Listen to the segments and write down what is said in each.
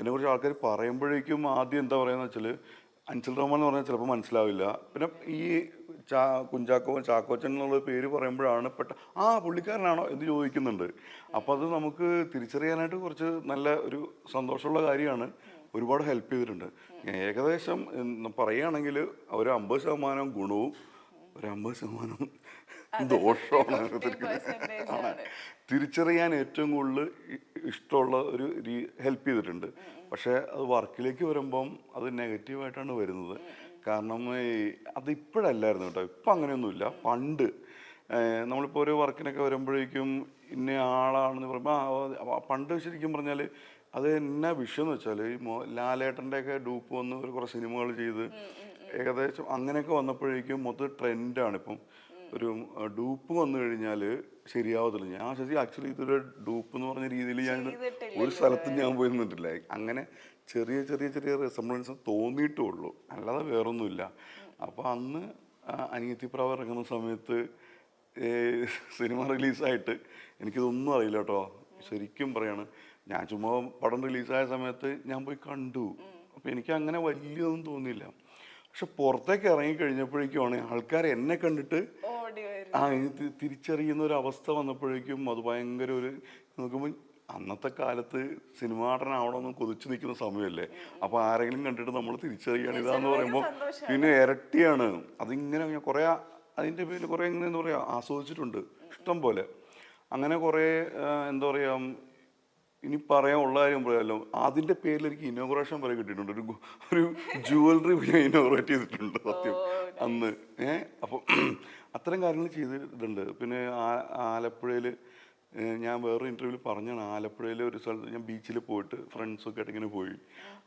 എന്നെക്കുറിച്ച് ആൾക്കാർ പറയുമ്പോഴേക്കും ആദ്യം എന്താ പറയുക വെച്ചാൽ അഞ്ചൽ റഹ്മാൻ എന്ന് പറഞ്ഞാൽ ചിലപ്പോൾ മനസ്സിലാവില്ല. പിന്നെ ഈ ചാ കുഞ്ചാക്കോ ചാക്കോച്ചൻ എന്നുള്ള പേര് പറയുമ്പോഴാണ് പെട്ട ആ പുള്ളിക്കാരനാണോ എന്ന് ചോദിക്കുന്നുണ്ട്. അപ്പോൾ അത് നമുക്ക് തിരിച്ചറിയാനായിട്ട് കുറച്ച് നല്ല ഒരു സന്തോഷമുള്ള കാര്യമാണ്. ഒരുപാട് ഹെൽപ്പ് ചെയ്തിട്ടുണ്ട്. ഏകദേശം പറയുകയാണെങ്കിൽ ഒരു അമ്പത് ശതമാനം ഗുണവും ഒരു അമ്പത് ശതമാനം ദോഷമാണ്. തിരിച്ചറിയാൻ ഏറ്റവും കൂടുതൽ ഇഷ്ടമുള്ള ഒരു ഹെൽപ്പ് ചെയ്തിട്ടുണ്ട്. പക്ഷേ അത് വർക്കിലേക്ക് വരുമ്പം അത് നെഗറ്റീവായിട്ടാണ് വരുന്നത്. കാരണം അതിപ്പോഴല്ലായിരുന്നു അത് ഇപ്പോഴല്ലായിരുന്നു കേട്ടോ. ഇപ്പം അങ്ങനെയൊന്നുമില്ല. പണ്ട് നമ്മളിപ്പോൾ ഒരു വർക്കിനൊക്കെ വരുമ്പോഴേക്കും ഇന്ന ആളാണെന്ന് പറയുമ്പോൾ പണ്ട് ശരിക്കും പറഞ്ഞാൽ അത് എന്നാ വിഷയം എന്ന് വെച്ചാൽ ഈ മോ ലാലേട്ടന്റെയൊക്കെ ഡൂപ്പ് വന്ന് ഒരു കുറേ സിനിമകൾ ചെയ്ത് ഏകദേശം അങ്ങനെയൊക്കെ വന്നപ്പോഴേക്കും മൊത്തം ട്രെൻഡാണ് ഇപ്പം ഒരു ഡൂപ്പ് വന്നു കഴിഞ്ഞാൽ ശരിയാവത്തില്ല. ഞാൻ ശരി ആക്ച്വലി ഇതൊരു ഡൂപ്പ് എന്ന് പറഞ്ഞ രീതിയിൽ ഞാൻ ഒരു സ്ഥലത്തും ഞാൻ പോയി നിന്നിട്ടില്ല അങ്ങനെ ചെറിയ ചെറിയ ചെറിയ റെസംബ്ലൻസ് തോന്നിയിട്ടേ ഉള്ളൂ അല്ലാതെ വേറൊന്നുമില്ല. അപ്പോൾ അന്ന് അനിയത്തി അനിയത്തിപ്രാവ് ഇറങ്ങുന്ന സമയത്ത് സിനിമ റിലീസായിട്ട് എനിക്കിതൊന്നും അറിയില്ല കേട്ടോ. ശരിക്കും പറയാണ്. ഞാൻ ചുമ്മാ പടം റിലീസായ സമയത്ത് ഞാൻ പോയി കണ്ടു. അപ്പോൾ എനിക്ക് അങ്ങനെ വലിയതൊന്നും തോന്നിയില്ല. പക്ഷെ പുറത്തേക്ക് ഇറങ്ങി കഴിഞ്ഞപ്പോഴേക്കുമാണ് ആൾക്കാർ എന്നെ കണ്ടിട്ട് ആ ഇത് തിരിച്ചറിയുന്ന ഒരു അവസ്ഥ വന്നപ്പോഴേക്കും അത് ഭയങ്കര ഒരു നോക്കുമ്പോൾ അന്നത്തെ കാലത്ത് സിനിമാടനാവണമെന്ന് കൊതിച്ചു നിൽക്കുന്ന സമയമല്ലേ? അപ്പൊ ആരെങ്കിലും കണ്ടിട്ട് നമ്മൾ തിരിച്ചറിയാണ് ഇതാന്ന് പറയുമ്പോൾ പിന്നെ ഇരട്ടിയാണ്. അതിങ്ങനെ ഞാൻ കുറേ അതിന്റെ പേരിൽ കുറേ ഇങ്ങനെ എന്താ പറയുക ആസ്വദിച്ചിട്ടുണ്ട്. ഇഷ്ടം പോലെ. അങ്ങനെ കുറേ എന്താ പറയുക ഇനി പറയാൻ ഉള്ള കാര്യം പറയാമല്ലോ അതിന്റെ പേരിൽ എനിക്ക് ഇനോഗ്രേഷൻ വരെ കിട്ടിയിട്ടുണ്ട്. ഒരു ഒരു ജുവലറി ഞാൻ ഇനോഗ്രേറ്റ് ചെയ്തിട്ടുണ്ട് സത്യം. അന്ന്. ഏ അപ്പൊ അത്തരം കാര്യങ്ങൾ ചെയ്തിട്ടുണ്ട്. പിന്നെ ആ- ആലപ്പുഴയിൽ ഞാൻ വേറൊരു ഇന്റർവ്യൂവിൽ പറഞ്ഞാണ്. ആലപ്പുഴയിലെ ഒരു സ്ഥലത്ത് ഞാൻ ബീച്ചിൽ പോയിട്ട് ഫ്രണ്ട്സൊക്കെ ആയിട്ട് ഇങ്ങനെ പോയി.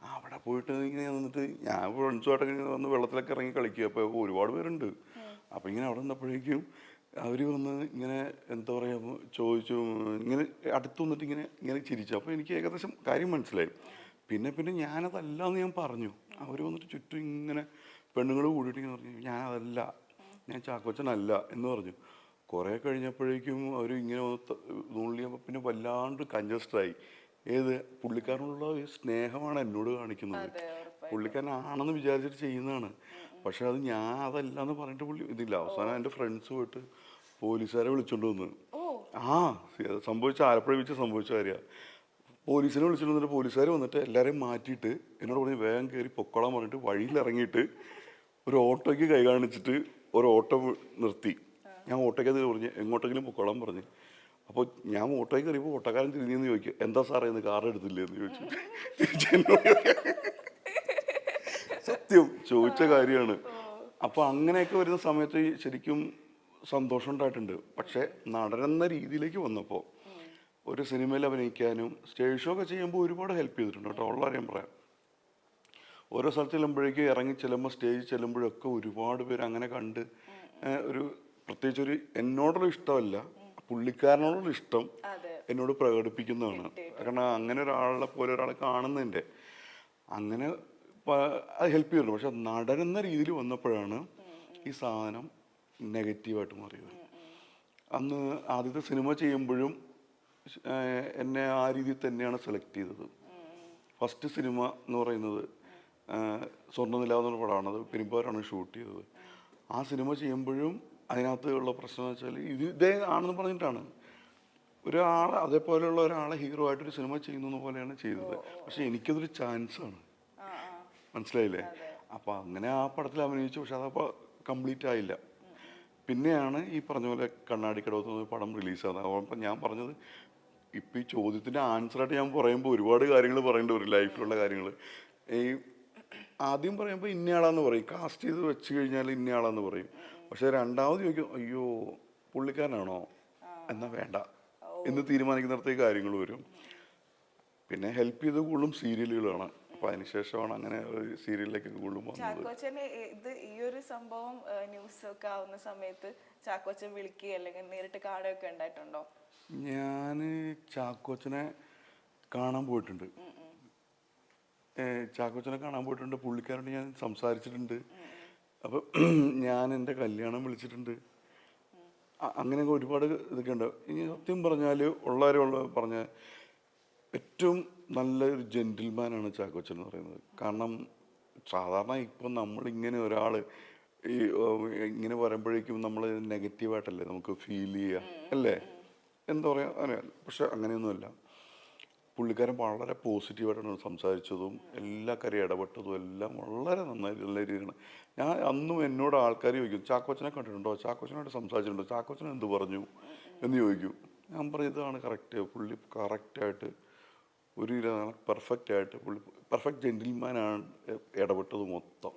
അവിടെ പോയിട്ട് ഇങ്ങനെ വന്നിട്ട് ഞാൻ ഫ്രണ്ട്സുമായിട്ട് ഇങ്ങനെ വന്ന് വെള്ളത്തിലൊക്കെ ഇറങ്ങി കളിക്കുക. അപ്പോൾ ഒരുപാട് പേരുണ്ട്. അപ്പോൾ ഇങ്ങനെ അവിടെ നിന്നപ്പോഴേക്കും അവർ വന്ന് ഇങ്ങനെ എന്താ പറയുക ചോദിച്ചു ഇങ്ങനെ അടുത്ത് വന്നിട്ട് ഇങ്ങനെ ഇങ്ങനെ ചിരിച്ചു. അപ്പോൾ എനിക്ക് ഏകദേശം കാര്യം മനസ്സിലായി. പിന്നെ പിന്നെ ഞാനതല്ല എന്ന് ഞാൻ പറഞ്ഞു. അവർ വന്നിട്ട് ചുറ്റും ഇങ്ങനെ പെണ്ണുങ്ങൾ കൂടിയിട്ട് ഇങ്ങനെ പറഞ്ഞു. ഞാനതല്ല ഞാൻ ചാക്കോച്ചനല്ല എന്ന് പറഞ്ഞു. കുറേ കഴിഞ്ഞപ്പോഴേക്കും അവർ ഇങ്ങനെ വന്ന് നുള്ളിയപ്പോൾ പിന്നെ വല്ലാണ്ട് കഞ്ചസ്റ്റഡായി ഏത്? പുള്ളിക്കാരനുള്ള സ്നേഹമാണ് എന്നോട് കാണിക്കുന്നത്. പുള്ളിക്കാരനാണെന്ന് വിചാരിച്ചിട്ട് ചെയ്യുന്നതാണ്. പക്ഷെ അത് ഞാൻ അതല്ല എന്ന് പറഞ്ഞിട്ട് പുള്ളി ഇതില്ല. അവസാനം എന്റെ ഫ്രണ്ട്സ് പോയിട്ട് പോലീസുകാരെ വിളിച്ചോണ്ട് വന്ന്. ആ സംഭവിച്ച ആലപ്പുഴ വെച്ച് സംഭവിച്ച കാര്യമാണ് പോലീസിനെ വിളിച്ചിട്ട് വന്നിട്ട് പോലീസുകാർ വന്നിട്ട് എല്ലാവരെയും മാറ്റിയിട്ട് എന്നോട് പറഞ്ഞ് വേഗം കയറി പൊക്കോളാൻ പറഞ്ഞിട്ട് വഴിയിൽ ഇറങ്ങിയിട്ട് ഒരു ഓട്ടോയ്ക്ക് കൈ കാണിച്ചിട്ട് ഒരു ഓട്ടോ നിർത്തി. ഞാൻ ഓട്ടോയ്ക്ക് അത് പറഞ്ഞ് എങ്ങോട്ടെങ്കിലും പൊക്കോളാൻ പറഞ്ഞു. അപ്പോൾ ഞാൻ ഓട്ടോയ്ക്ക് കയറിയപ്പോൾ ഓട്ടോക്കാരൻ തിരിഞ്ഞെന്ന് ചോദിക്കും എന്താ സാറേ ഇന്ന് കാർ എടുത്തില്ലേ എന്ന് ചോദിച്ചു. തിരിച്ച് സത്യം ചോദിച്ച കാര്യമാണ്. അപ്പൊ അങ്ങനെയൊക്കെ വരുന്ന സമയത്ത് ശരിക്കും സന്തോഷം ഉണ്ടായിട്ടുണ്ട്. പക്ഷെ നടനെന്ന രീതിയിലേക്ക് വന്നപ്പോൾ ഒരു സിനിമയിൽ അഭിനയിക്കാനും സ്റ്റേജ് ഷോ ഒക്കെ ചെയ്യുമ്പോൾ ഒരുപാട് ഹെൽപ്പ് ചെയ്തിട്ടുണ്ട് കേട്ടോ. ഉള്ള കാര്യം പറയാം. ഓരോ സ്ഥലത്ത് ചെല്ലുമ്പോഴേക്കും ഇറങ്ങി ചെല്ലുമ്പോൾ സ്റ്റേജ് ചെല്ലുമ്പോഴൊക്കെ ഒരുപാട് പേര് അങ്ങനെ കണ്ട് ഒരു പ്രത്യേകിച്ച് ഒരു എന്നോടുള്ള ഇഷ്ടമല്ല. പുള്ളിക്കാരനോടുള്ള ഇഷ്ടം. എന്നോട് പ്രകടിപ്പിക്കുന്നതാണ്. കാരണം അങ്ങനെ ഒരാളെ പോലെ ഒരാളെ കാണുന്നതിന്റെ അങ്ങനെ അത് ഹെൽപ്പ് ചെയ്തിട്ടുണ്ട്. പക്ഷെ നടനെന്ന രീതിയിൽ വന്നപ്പോഴാണ് ഈ സാധനം നെഗറ്റീവായിട്ട് മാറിയത്. അന്ന് ആദ്യത്തെ സിനിമ ചെയ്യുമ്പോഴും എന്നെ ആ രീതിയിൽ തന്നെയാണ് സെലക്ട് ചെയ്തത്. ഫസ്റ്റ് സിനിമ എന്ന് പറയുന്നത് സ്വർണനില പടമാണ്. അത് പെരുമ്പാറാണ് ഷൂട്ട് ചെയ്തത്. ആ സിനിമ ചെയ്യുമ്പോഴും അതിനകത്ത് ഉള്ള പ്രശ്നം എന്ന് വെച്ചാൽ ഇത് ഇതേ ആണെന്ന് പറഞ്ഞിട്ടാണ്. ഒരാൾ അതേപോലെയുള്ള ഒരാളെ ഹീറോ ആയിട്ടൊരു സിനിമ ചെയ്യുന്നത് പോലെയാണ് ചെയ്തത്. പക്ഷെ എനിക്കതൊരു ചാൻസ് ആണ്. ആ ആ മനസ്സിലായില്ലേ? അപ്പൊ അങ്ങനെ ആ പടത്തിൽ അഭിനയിച്ചു പക്ഷെ അതപ്പോൾ കംപ്ലീറ്റ് ആയില്ല. പിന്നെയാണ് ഈ പറഞ്ഞ പോലെ കണ്ണാടി കടവത്ത് പടം റിലീസാകുന്നത് അപ്പോൾ ഞാൻ പറഞ്ഞത് ഇപ്പം ഈ ചോദ്യത്തിന്റെ ആൻസറായിട്ട് ഞാൻ പറയുമ്പോൾ ഒരുപാട് കാര്യങ്ങൾ പറയേണ്ടി വരും ലൈഫിലുള്ള കാര്യങ്ങൾ ഈ ആദ്യം പറയുമ്പോൾ ഇന്നയാളാന്ന് പറയും. കാസ്റ്റ് ചെയ്ത് വെച്ച് കഴിഞ്ഞാൽ ഇന്നയാളാന്ന് പറയും. പക്ഷെ രണ്ടാമത് ചോദിക്കും അയ്യോ പുള്ളിക്കാരനാണോ? എന്നാ വേണ്ട. എന്ന് തീരുമാനിക്കുന്നിടത്തേക്ക് കാര്യങ്ങൾ വരും. പിന്നെ ഹെൽപ്പ് ചെയ്ത് കൂടുതലും സീരിയലുകളാണ് അപ്പോൾ അതിനുശേഷമാണ് അങ്ങനെ ഒരു സീരിയലിലേക്ക് കൂടുതലും ചാക്കോച്ചനെ ഇത് ഈ ഒരു സംഭവം ന്യൂസ് ഒക്കെ ആവുന്ന സമയത്ത് ചാക്കോച്ചൻ വിളിക്കുക അല്ലെങ്കിൽ നേരിട്ട് കാണുകയൊക്കെ ഉണ്ടായിട്ടുണ്ടോ? ഞാൻ ചാക്കോച്ചനെ കാണാൻ പോയിട്ടുണ്ട്. ചാക്കോച്ചനെ കാണാൻ പോയിട്ടുണ്ട്. പുള്ളിക്കാരോട് ഞാൻ സംസാരിച്ചിട്ടുണ്ട്. അപ്പം ഞാൻ എന്റെ കല്യാണം വിളിച്ചിട്ടുണ്ട്. അങ്ങനെയൊക്കെ ഒരുപാട് ഇതൊക്കെ ഉണ്ട്. ഇനി സത്യം പറഞ്ഞാൽ ഉള്ളവരുള്ള പറഞ്ഞ ഏറ്റവും നല്ലൊരു ജെന്റിൽമാനാണ് ചാക്കോച്ചൻ എന്ന് പറയുന്നത്. കാരണം സാധാരണ ഇപ്പം നമ്മളിങ്ങനെ ഒരാൾ ഈ ഇങ്ങനെ പറയുമ്പോഴേക്കും നമ്മൾ നെഗറ്റീവായിട്ടല്ലേ നമുക്ക് ഫീൽ ചെയ്യുക അല്ലേ? എന്താ പറയുക അറിയാം. പക്ഷെ അങ്ങനെയൊന്നുമല്ല. പുള്ളിക്കാരൻ വളരെ പോസിറ്റീവായിട്ടാണ് സംസാരിച്ചതും എല്ലാ കാര്യം ഇടപെട്ടതും എല്ലാം വളരെ നന്നായി നല്ല രീതിയിലാണ്. ഞാൻ അന്നും എന്നോട് ആൾക്കാർ ചോദിക്കും ചാക്കോച്ചനെ കണ്ടിട്ടുണ്ടോ? ചാക്കോച്ചനായിട്ട് സംസാരിച്ചിട്ടുണ്ടോ? ചാക്കോച്ചൻ എന്ത് പറഞ്ഞു? എന്ന് ചോദിക്കും. ഞാൻ പറയും ഇതാണ് കറക്റ്റ് പുള്ളി കറക്റ്റായിട്ട് ഒരു പെർഫെക്റ്റ് ആയിട്ട് പുള്ളി പെർഫെക്റ്റ് ജെന്റിൽമാനാണ് ഇടപെട്ടത് മൊത്തം.